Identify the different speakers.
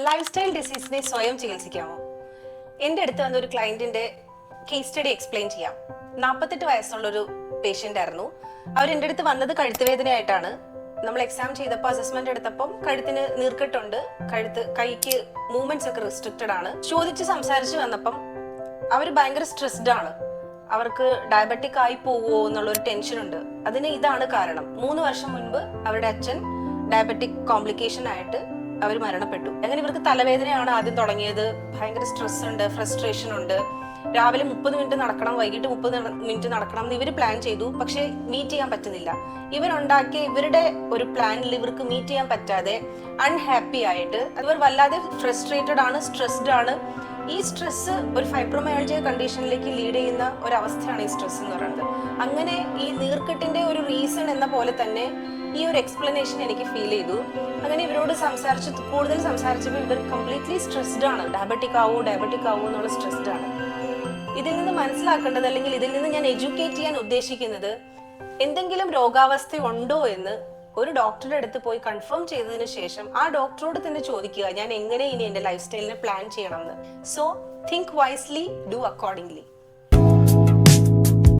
Speaker 1: Life style ഡിസീസിനെ സ്വയം ചികിത്സിക്കാമോ? എന്റെ അടുത്ത് വന്ന ഒരു ക്ലയന്റിന്റെ കേസ് സ്റ്റഡി എക്സ്പ്ലെയിൻ ചെയ്യാം. നാൽപ്പത്തെട്ട് വയസ്സുള്ളൊരു പേഷ്യന്റ് ആയിരുന്നു അവർ എന്റെ അടുത്ത് വന്നത് കഴുത്ത് വേദനയായിട്ടാണ് നമ്മൾ എക്സാം ചെയ്തപ്പോൾ അസസ്മെന്റ് എടുത്തപ്പം കഴുത്തിന് നീർക്കെട്ടുണ്ട്. കഴുത്ത് കൈക്ക് മൂവ്മെന്റ്സ് ഒക്കെ റെസ്ട്രിക്റ്റഡ് ആണ്. ചോദിച്ച് സംസാരിച്ച് വന്നപ്പം അവർ ഭയങ്കര സ്ട്രെസ്ഡ് ആണ്. അവർക്ക് ഡയബറ്റിക് ആയി പോവോ എന്നുള്ളൊരു ടെൻഷൻ ഉണ്ട്. അതിന് ഇതാണ് കാരണം. മൂന്ന് വർഷം മുൻപ് അവരുടെ അച്ഛൻ ഡയബറ്റിക് കോംപ്ലിക്കേഷൻ ആയിട്ട് അവർ മരണപ്പെട്ടു. അങ്ങനെ ഇവർക്ക് തലവേദനയാണ് ആദ്യം തുടങ്ങിയത്? ഭയങ്കര സ്ട്രെസ് ഉണ്ട് ഫ്രസ്ട്രേഷൻ ഉണ്ട്. രാവിലെ മുപ്പത് മിനിറ്റ് നടക്കണം വൈകിട്ട് മുപ്പത് മിനിറ്റ് നടക്കണം എന്ന് ഇവർ പ്ലാൻ ചെയ്തു. പക്ഷേ മീറ്റ് ചെയ്യാൻ പറ്റുന്നില്ല. ഇവരുണ്ടാക്കിയ ഇവരുടെ ഒരു പ്ലാനിൽ ഇവർക്ക് മീറ്റ് ചെയ്യാൻ പറ്റാതെ അൺഹാപ്പി ആയിട്ട് ഇവർ വല്ലാതെ ഫ്രസ്ട്രേറ്റഡ് ആണ് സ്ട്രെസ്ഡ് ആണ്. ഈ സ്ട്രെസ് ഒരു ഫൈബ്രോമയാൾജിയ കണ്ടീഷനിലേക്ക് ലീഡ് ചെയ്യുന്ന ഒരു അവസ്ഥയാണ് ഈ സ്ട്രെസ് എന്ന് പറയുന്നത്. അങ്ങനെ ഈ നീർക്കെട്ടിന്റെ ഒരു റീസൺ എന്ന പോലെ തന്നെ ഈ ഒരു എക്സ്പ്ലനേഷൻ എനിക്ക് ഫീൽ ചെയ്തു. അങ്ങനെ ഇവരോട് സംസാരിച്ച് കൂടുതൽ സംസാരിച്ചപ്പോൾ ഇവർ കംപ്ലീറ്റ്ലി സ്ട്രെസ്ഡ് ആണ്. ഡയബറ്റിക് ആവോ ഡയബറ്റിക് ആവോ എന്നുള്ള സ്ട്രെസ്ഡ് ആണ്. ഇതിൽ നിന്ന് മനസ്സിലാക്കേണ്ടത് അല്ലെങ്കിൽ ഇതിൽ നിന്ന് ഞാൻ എഡ്യൂക്കേറ്റ് ചെയ്യാൻ ഉദ്ദേശിക്കുന്നത് എന്തെങ്കിലും രോഗാവസ്ഥ ഉണ്ടോ എന്ന് ഒരു ഡോക്ടറുടെ അടുത്ത് പോയി കൺഫേം ചെയ്തതിന് ശേഷം ആ ഡോക്ടറോട് തന്നെ ചോദിക്കുക ഞാൻ എങ്ങനെ ഇനി എന്റെ ലൈഫ് സ്റ്റൈലിനെ പ്ലാൻ ചെയ്യണം എന്ന്? So think wisely do accordingly